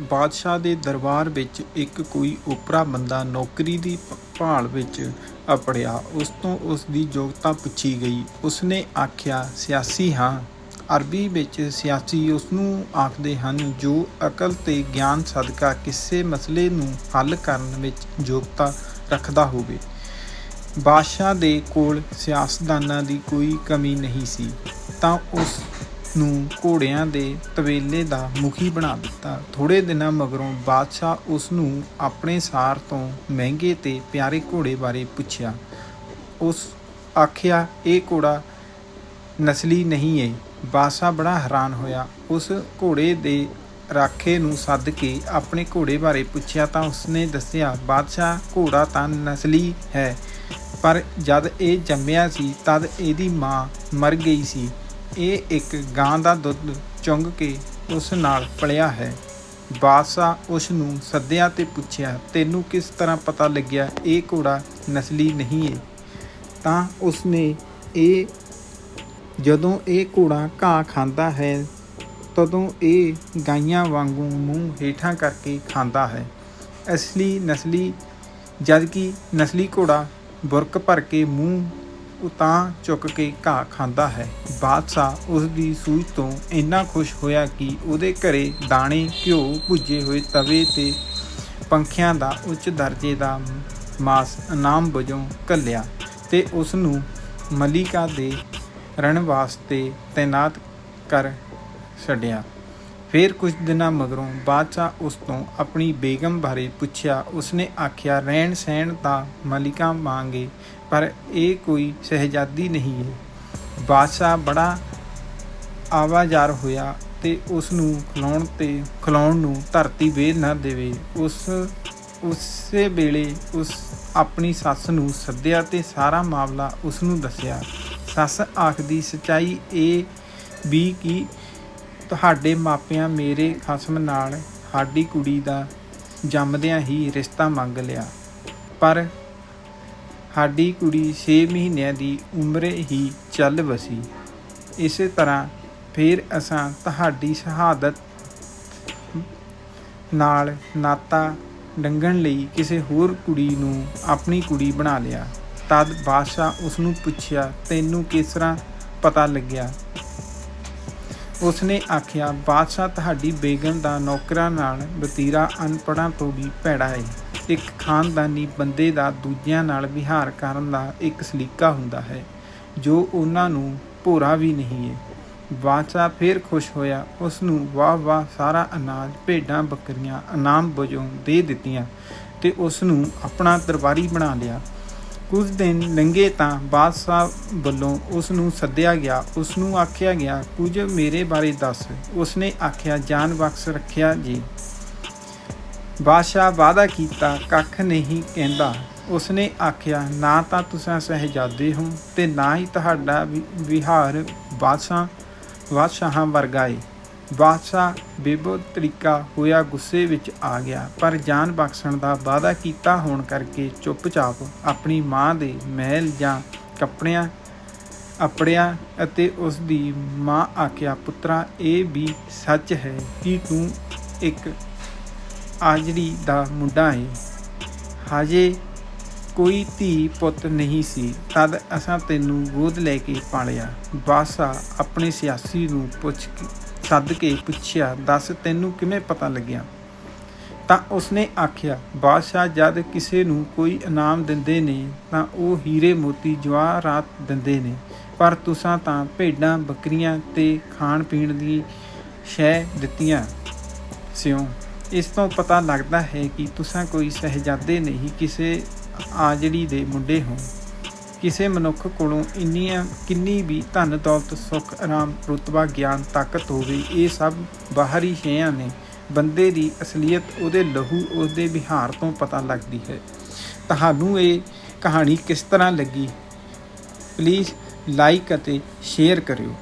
ਬਾਦਸ਼ਾਹ ਦੇ ਦਰਬਾਰ ਵਿੱਚ ਇੱਕ ਕੋਈ ਓਪਰਾ ਬੰਦਾ ਨੌਕਰੀ ਦੀ ਭਾਲ ਵਿੱਚ ਅਪੜਿਆ। ਉਸ ਤੋਂ ਉਸ ਦੀ ਯੋਗਤਾ ਪੁੱਛੀ ਗਈ। ਉਸਨੇ ਆਖਿਆ, ਸਿਆਸੀ ਹਾਂ। ਅਰਬੀ ਵਿੱਚ ਸਿਆਸੀ ਉਸ ਨੂੰ ਆਖਦੇ ਹਨ, ਜੋ ਅਕਲ ਤੇ ਗਿਆਨ ਸਦਕਾ ਕਿਸੇ ਮਸਲੇ ਨੂੰ ਹੱਲ ਕਰਨ ਵਿੱਚ ਯੋਗਤਾ ਰੱਖਦਾ ਹੋਵੇ। ਬਾਦਸ਼ਾਹ ਦੇ ਕੋਲ ਸਿਆਸਤਦਾਨਾਂ ਦੀ ਕੋਈ ਕਮੀ ਨਹੀਂ ਸੀ। ਤਾਂ ਉਸ ਨੂੰ ਘੋੜਿਆਂ ਦੇ ਤਵੇਲੇ ਦਾ ਮੁਖੀ ਬਣਾ ਦਿੱਤਾ। ਥੋੜੇ ਦਿਨਾਂ ਮਗਰੋਂ ਬਾਦਸ਼ਾਹ ਉਸ ਨੂੰ ਆਪਣੇ ਸਾਰ ਤੋਂ ਮਹਿੰਗੇ ਤੇ ਪਿਆਰੇ ਘੋੜੇ ਬਾਰੇ ਪੁੱਛਿਆ। ਉਸ ਆਖਿਆ, ਇਹ ਘੋੜਾ ਨਸਲੀ ਨਹੀਂ ਹੈ ਬਾਦਸ਼ਾਹ ਬੜਾ ਹੈਰਾਨ ਹੋਇਆ। ਉਸ ਘੋੜੇ ਦੇ ਰਾਖੇ ਨੂੰ ਸੱਦ ਕੇ ਆਪਣੇ ਘੋੜੇ ਬਾਰੇ ਪੁੱਛਿਆ ਤਾਂ ਉਸਨੇ ਦੱਸਿਆ, ਬਾਦਸ਼ਾਹ, ਘੋੜਾ ਤਾਂ ਨਸਲੀ ਹੈ, ਪਰ ਜਦ ਇਹ ਜੰਮਿਆ ਸੀ, ਤਦ ਇਹਦੀ ਮਾਂ ਮਰ ਗਈ ਸੀ। ਇਹ ਇੱਕ ਗਾਂ ਦਾ ਦੁੱਧ ਚੁੰਗ ਕੇ ਉਸ ਨਾਲ ਪਲਿਆ ਹੈ। ਬਾਦਸ਼ਾਹ ਉਸ ਨੂੰ ਸੱਦਿਆ ਤੇ ਪੁੱਛਿਆ, ਤੈਨੂੰ ਕਿਸ ਤਰ੍ਹਾਂ ਪਤਾ ਲੱਗਿਆ ਇਹ ਘੋੜਾ ਨਸਲੀ ਨਹੀਂ ਹੈ ਤਾਂ ਉਸਨੇ ਇਹ, ਜਦੋਂ ਇਹ ਘੋੜਾ ਘਾਹ ਖਾਂਦਾ ਹੈ, ਤਦੋਂ ਇਹ ਗਾਈਆਂ ਵਾਂਗੂ ਮੂੰਹ ਹੇਠਾਂ ਕਰਕੇ ਖਾਂਦਾ ਹੈ। ਅਸਲੀ ਨਸਲੀ, ਜਦਕਿ ਨਸਲੀ ਘੋੜਾ ਬੁਰਕ ਭਰ ਕੇ ਮੂੰਹ ਉਤਾਂ ਚੁੱਕ ਕੇ ਘਾਹ ਖਾਂਦਾ ਹੈ। ਬਾਦਸ਼ਾਹ ਉਸ ਦੀ ਸੂਝ ਤੋਂ ਇੰਨਾ ਖੁਸ਼ ਹੋਇਆ ਕਿ ਉਹਦੇ ਘਰੇ ਦਾਣੇ, ਘਿਓ ਭੁੱਜੇ ਹੋਏ ਤਵੇ ਤੇ ਪੰਖੀਆਂ ਦਾ ਉੱਚ ਦਰਜੇ ਦਾ ਮਾਸ ਇਨਾਮ ਵਜੋਂ ਘੱਲਿਆ ਤੇ ਉਸ ਨੂੰ ਮਲਿਕਾ ਦੇ ਰਣ ਵਾਸਤੇ ਤਾਇਨਾਤ ਕਰ ਛੱਡਿਆ। ਫਿਰ ਕੁਝ ਦਿਨਾਂ ਮਗਰੋਂ ਬਾਦਸ਼ਾਹ ਉਸ ਤੋਂ ਆਪਣੀ ਬੇਗਮ ਬਾਰੇ ਪੁੱਛਿਆ। ਉਸਨੇ ਆਖਿਆ ਰਹਿਣ ਸਹਿਣ ਤਾਂ ਮਲਿਕਾ ਮੰਗੇ ਪਰ ਇਹ ਕੋਈ ਸਹਿਜਾਦੀ ਨਹੀਂ ਹੈ। ਬਾਦਸ਼ਾਹ ਬੜਾ ਆਵਾਜ਼ਾਰ ਹੋਇਆ ਤੇ ਉਸ ਨੂੰ ਖਿਲਾਉਣ ਤੇ ਖਿਲਾਉਣ ਨੂੰ ਧਰਤੀ ਵੇਲ ਨਾ ਦੇਵੇ। ਉਸ, ਉਸੇ ਵੇਲੇ ਉਸ ਆਪਣੀ ਸੱਸ ਨੂੰ ਸੱਦਿਆ ਤੇ ਸਾਰਾ ਮਾਮਲਾ ਉਸ ਨੂੰ ਦੱਸਿਆ। ਸੱਸ ਆਖਦੀ, ਸਚਾਈ ਇਹ ਵੀ ਕਿ ਤੁਹਾਡੇ ਮਾਪਿਆਂ ਮੇਰੇ ਖਸਮ ਨਾਲ ਸਾਡੀ ਕੁੜੀ ਦਾ ਜੰਮਦਿਆਂ ਹੀ ਰਿਸ਼ਤਾ ਮੰਗ ਲਿਆ। ਪਰ ਸਾਡੀ ਕੁੜੀ 6 ਮਹੀਨਿਆਂ ਦੀ ਉਮਰੇ ਹੀ ਚੱਲ ਵਸੀ। ਇਸੇ ਤਰ੍ਹਾਂ ਫਿਰ ਅਸਾਂ ਤੁਹਾਡੀ ਸ਼ਹਾਦਤ ਨਾਲ ਨਾਤਾ ਡੰਗਣ ਲਈ ਕਿਸੇ ਹੋਰ ਕੁੜੀ ਨੂੰ ਆਪਣੀ ਕੁੜੀ ਬਣਾ ਲਿਆ। ਤਦ ਬਾਦਸ਼ਾਹ ਉਸ ਨੂੰ ਪੁੱਛਿਆ, ਤੈਨੂੰ ਕਿਸ ਤਰ੍ਹਾਂ ਪਤਾ ਲੱਗਿਆ? ਉਸਨੇ ਆਖਿਆ, ਬਾਦਸ਼ਾਹ ਤੁਹਾਡੀ ਬੇਗਮ ਦਾ ਨੌਕਰਾਂ ਨਾਲ ਵਤੀਰਾ ਅਨਪੜਾਂ ਤੋਂ ਵੀ ਭੈੜਾ ਹੈ ਇੱਕ ਖਾਨਦਾਨੀ ਬੰਦੇ ਦਾ ਦੂਜਿਆਂ ਨਾਲ ਵਿਹਾਰ ਕਰਨ ਦਾ ਇੱਕ ਸਲੀਕਾ ਹੁੰਦਾ ਹੈ, ਜੋ ਉਹਨਾਂ ਨੂੰ ਭੋਰਾ ਵੀ ਨਹੀਂ ਹੈ ਬਾਦਸ਼ਾਹ ਫਿਰ ਖੁਸ਼ ਹੋਇਆ ਉਸ ਨੂੰ ਵਾਹ ਵਾਹ ਸਾਰਾ ਅਨਾਜ, ਭੇਡਾਂ, ਬੱਕਰੀਆਂ, ਇਨਾਮ ਵਜੋਂ ਦੇ ਦਿੱਤੀਆਂ ਤੇ ਉਸ ਨੂੰ ਆਪਣਾ ਦਰਬਾਰੀ ਬਣਾ ਲਿਆ। ਕੁਝ ਦਿਨ ਲੰਘੇ ਤਾਂ ਬਾਦਸ਼ਾਹ ਵੱਲੋਂ ਉਸ ਨੂੰ ਸੱਦਿਆ ਗਿਆ। ਉਸ ਨੂੰ ਆਖਿਆ ਗਿਆ, ਕੁਝ ਮੇਰੇ ਬਾਰੇ ਦੱਸ। ਉਸਨੇ ਆਖਿਆ, ਜਾਨ ਬਖਸ਼ ਰੱਖਿਆ ਜੀ। ਬਾਦਸ਼ਾਹ ਵਾਦਾ ਕੀਤਾ, ਕੱਖ ਨਹੀਂ ਕਹਿੰਦਾ। ਉਸਨੇ ਆਖਿਆ, ਨਾ ਤਾਂ ਤੁਸੀਂ ਸਹਿਜਾਦੇ ਹੋ ਤੇ ਨਾ ਹੀ ਤੁਹਾਡਾ ਵਿਹਾਰ ਬਾਦਸ਼ਾਹ, ਬਾਦਸ਼ਾਹਾਂ ਵਰਗਾ ਏ। ਬਾਦਸ਼ਾਹ ਬੇਬੋ ਤਰੀਕਾ ਹੋਇਆ ਗੁੱਸੇ ਵਿੱਚ ਆ ਗਿਆ, ਪਰ ਜਾਨ ਬਖਸ਼ਣ ਦਾ ਵਾਅਦਾ ਕੀਤਾ ਹੋਣ ਕਰਕੇ ਚੁੱਪਚਾਪ ਆਪਣੀ ਮਾਂ ਦੇ ਮਹਿਲ ਜਾਂ ਕੱਪੜਿਆਂ, ਅਪੜਿਆ ਅਤੇ ਉਸ ਦੀ ਮਾਂ ਆਖਿਆ, ਪੁੱਤਰਾ, ਇਹ ਵੀ ਸੱਚ ਹੈ ਕਿ ਤੂੰ ਇੱਕ ਆਜੜੀ ਦਾ ਮੁੰਡਾ ਹੈ ਹਜੇ ਕੋਈ ਧੀ ਪੁੱਤ ਨਹੀਂ ਸੀ, ਤਦ ਅਸਾਂ ਤੈਨੂੰ ਗੋਦ ਲੈ ਕੇ ਪਾਲਿਆ। ਬਾਦਸ਼ਾਹ ਆਪਣੇ ਸਿਆਸੀ ਨੂੰ ਪੁੱਛ ਕੇ ਸੱਦ ਕੇ ਪੁੱਛਿਆ, ਦੱਸ ਤੈਨੂੰ ਕਿਵੇਂ ਪਤਾ ਲੱਗਿਆ? ਤਾਂ ਉਸਨੇ ਆਖਿਆ, ਬਾਦਸ਼ਾਹ ਜਦ ਕਿਸੇ ਨੂੰ ਕੋਈ ਇਨਾਮ ਦਿੰਦੇ ਨੇ, ਤਾਂ ਉਹ ਹੀਰੇ ਮੋਤੀ ਜਵਾਹਰਾਤ ਦਿੰਦੇ ਨੇ। ਪਰ ਤੁਸਾਂ ਤਾਂ ਭੇਡਾਂ, ਬੱਕਰੀਆਂ ਤੇ ਖਾਣ ਪੀਣ ਦੀ ਸ਼ੈ ਦਿੱਤੀਆਂ ਸਿਓ ਇਸ ਤੋਂ ਪਤਾ ਲੱਗਦਾ ਹੈ ਕਿ ਤੁਸਾਂ ਕੋਈ ਸਹਿਜਾਦੇ ਨਹੀਂ, ਕਿਸੇ ਆਜੜੀ ਦੇ ਮੁੰਡੇ ਹੋ। ਕਿਸੇ ਮਨੁੱਖ ਕੋਲੋਂ ਇੰਨੀਆਂ ਕਿੰਨੀ ਵੀ ਧਨ ਦੌਲਤ, ਸੁੱਖ, ਆਰਾਮ, ਰੁਤਬਾ, ਗਿਆਨ, ਤਾਕਤ ਹੋਵੇ, ਇਹ ਸਭ ਬਾਹਰੀ ਸ਼ੈਆਂ ਨੇ। ਬੰਦੇ ਦੀ ਅਸਲੀਅਤ ਉਹਦੇ ਲਹੂ, ਉਹਦੇ ਵਿਹਾਰ ਤੋਂ ਪਤਾ ਲੱਗਦੀ ਹੈ। ਤੁਹਾਨੂੰ ਇਹ ਕਹਾਣੀ ਕਿਸ ਤਰ੍ਹਾਂ ਲੱਗੀ? ਪਲੀਜ਼ ਲਾਈਕ ਅਤੇ ਸ਼ੇਅਰ ਕਰਿਓ।